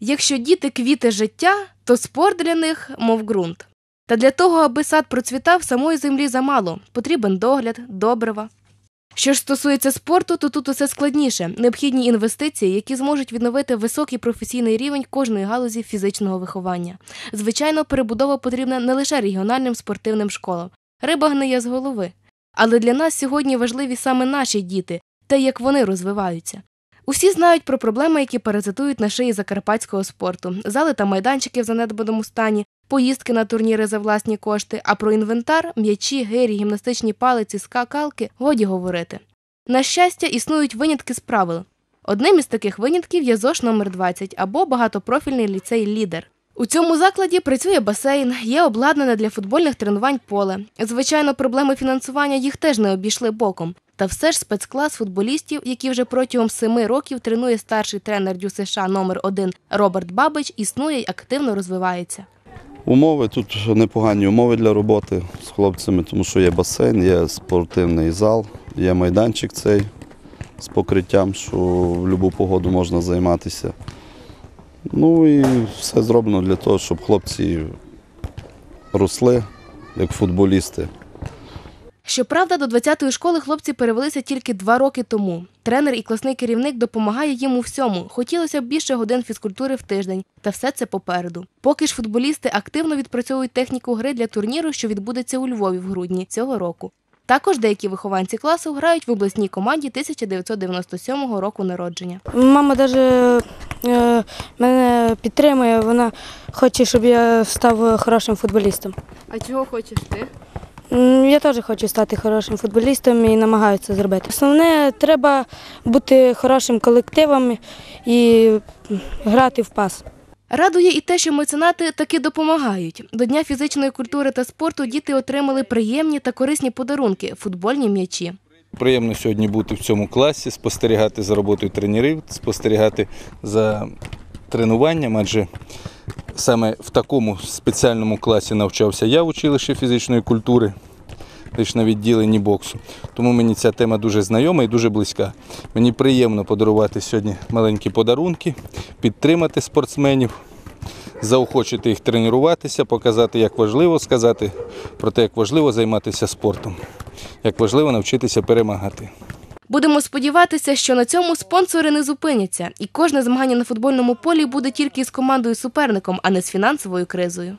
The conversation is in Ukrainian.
Якщо діти квіти життя, то спорт для них мов ґрунт. Та для того, аби сад процвітав, самої землі замало, потрібен догляд, добрива. Що ж стосується спорту, то тут усе складніше. Необхідні інвестиції, які зможуть відновити високий професійний рівень кожної галузі фізичного виховання. Звичайно, перебудова потрібна не лише регіональним спортивним школам. Риба гниє з голови. Але для нас сьогодні важливі саме наші діти, те, як вони розвиваються. Усі знають про проблеми, які паразитують на шиї закарпатського спорту, зали та майданчики в занедбаному стані, поїздки на турніри за власні кошти, а про інвентар, м'ячі, гирі, гімнастичні палиці, скакалки годі говорити. На щастя, існують винятки з правил. Одним із таких винятків є ЗОШ номер 20 або багатопрофільний ліцей Лідер. У цьому закладі працює басейн, є обладнане для футбольних тренувань поле. Звичайно, проблеми фінансування їх теж не обійшли боком. Та все ж спецклас футболістів, які вже протягом семи років тренує старший тренер ДЮСШ номер 1 Роберт Бабич, існує й активно розвивається. Умови тут непогані умови для роботи з хлопцями, тому що є басейн, є спортивний зал, є майданчик цей з покриттям, що в будь-яку погоду можна займатися. Ну і все зроблено для того, щоб хлопці росли як футболісти. Щоправда, до 20-ї школи хлопці перевелися тільки два роки тому. Тренер і класний керівник допомагає їм у всьому. Хотілося б більше годин фізкультури в тиждень, та все це попереду. Поки ж футболісти активно відпрацьовують техніку гри для турніру, що відбудеться у Львові в грудні цього року. Також деякі вихованці класу грають в обласній команді 1997 року народження. Мама навіть е, мене підтримує, вона хоче, щоб я став хорошим футболістом. А чого хочеш ти? М, Я теж хочу стати хорошим футболістом і намагаюся це зробити. Основне, треба бути хорошим колективом і грати в пас. Радує і те, що меценати таки допомагають. До Дня фізичної культури та спорту діти отримали приємні та корисні подарунки футбольні м'ячі. Приємно сьогодні бути в цьому класі, спостерігати за роботою тренерів, спостерігати за тренуванням, адже саме в такому спеціальному класі навчався я в училищі фізичної культури, лише на відділенні боксу. Тому мені ця тема дуже знайома і дуже близька. Мені приємно подарувати сьогодні маленькі подарунки, підтримати спортсменів, заохочити їх тренуватися, показати, як важливо сказати про те, як важливо займатися спортом, як важливо навчитися перемагати. Будемо сподіватися, що на цьому спонсори не зупиняться, і кожне змагання на футбольному полі буде тільки з командою суперником, а не з фінансовою кризою.